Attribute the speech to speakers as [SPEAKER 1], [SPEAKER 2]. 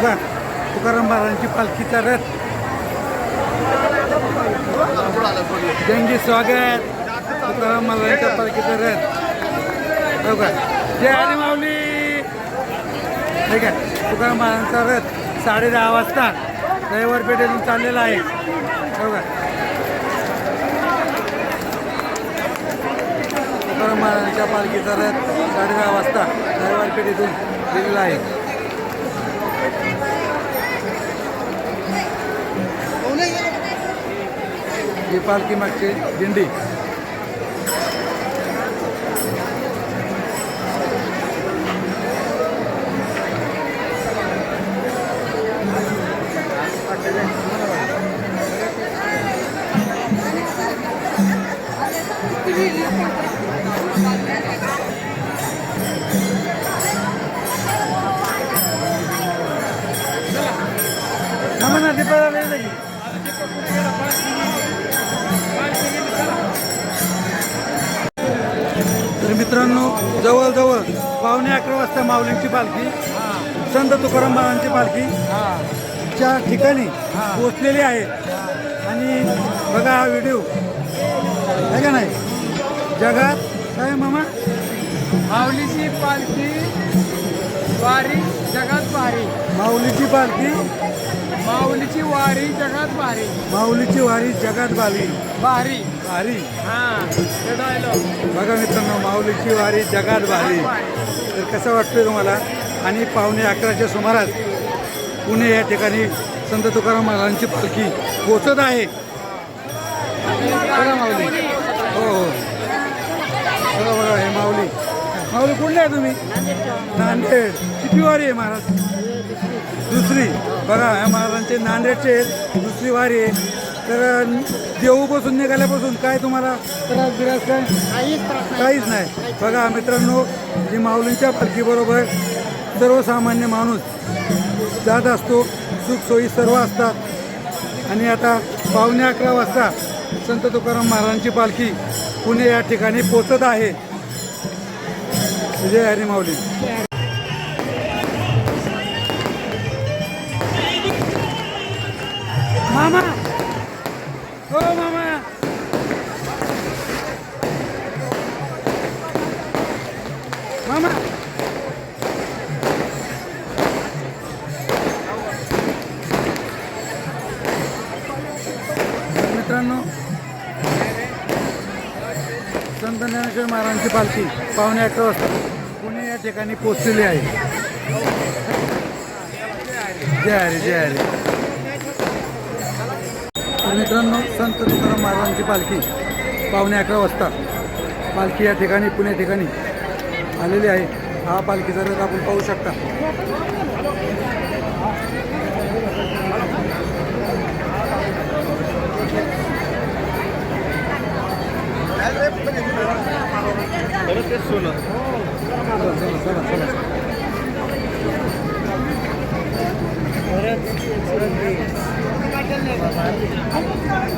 [SPEAKER 1] बघा तुकाराम महाराजांची पालखीचा रथ जंगी स्वागत तुकाराम महाराजांच्या पालखीचा रथ बघा जय हरी माऊली. ठीक आहे तुकाराम महाराजांचा रथ साडे दहा वाजता रविवार पेठेतून चाललेला आहे. बघा. तुकाराम महाराजांच्या पालखीचा रथ साडे दहा वाजता रविवार पेठेतून दिलेला आहे. ही पालखी मागची दिंडी ना दीपाला झाली. तर मित्रांनो जवळजवळ पावणे अकरा वाजता माऊलींची पालखी संत तुकाराम महाराजांची पालखी च्या ठिकाणी पोचलेली आहे. आणि बघा हा व्हिडिओ आहे का नाही? जगात काय मामा?
[SPEAKER 2] माऊलीची पालखी वारी जगात भारी.
[SPEAKER 1] माऊलीची पालखी
[SPEAKER 2] माऊलीची वारी जगात भारी.
[SPEAKER 1] माऊलीची वारी जगात बाली
[SPEAKER 2] भारी.
[SPEAKER 1] भारी.
[SPEAKER 2] हा ते डायलॉग
[SPEAKER 1] बघा मित्रांनो माऊलीची वारी जगात भारी. तर कसं वाटतंय तुम्हाला? आणि पावणे अकराच्या सुमारास पुणे या ठिकाणी संत तुकाराम महाराजांची पालखी पोचत आहे. बघा माऊली. हो हो. बघा बघा हे माऊली. माऊली कुठले आहे तुम्ही? नांदेड. किती वारी आहे महाराज? दुसरी बघा ह्या महाराजांचे नांदेडचे आहेत. दुसरी वारी आहे. तर देऊपासून निघाल्यापासून काय तुम्हाला त्रास बिरास काय? काहीच नाही. बघा मित्रांनो जी माऊलींच्या पालखीबरोबर सर्वसामान्य माणूस जात असतो सुखसोयी सर्व असतात. आणि आता पावणे अकरा वाजता संत तुकाराम महाराजांची पालखी पुणे या ठिकाणी पोचत आहे. जय हरी माऊली. मामा. हो मामा. मामा. मित्रांनो संत ज्ञानेश्वर महाराजांची पालखी पावणे अकरा वाजता पुणे या ठिकाणी पोचलेली आहे. जय हरी जय हरी. मित्रांनो संत तुकाराम महाराजांची पालखी पावणे अकरा वाजता. पालखी या ठिकाणी पुणे ठिकाणी आलेली आहे. हा पालखीचा रथ आपण पाहू शकता. चला चला चला चला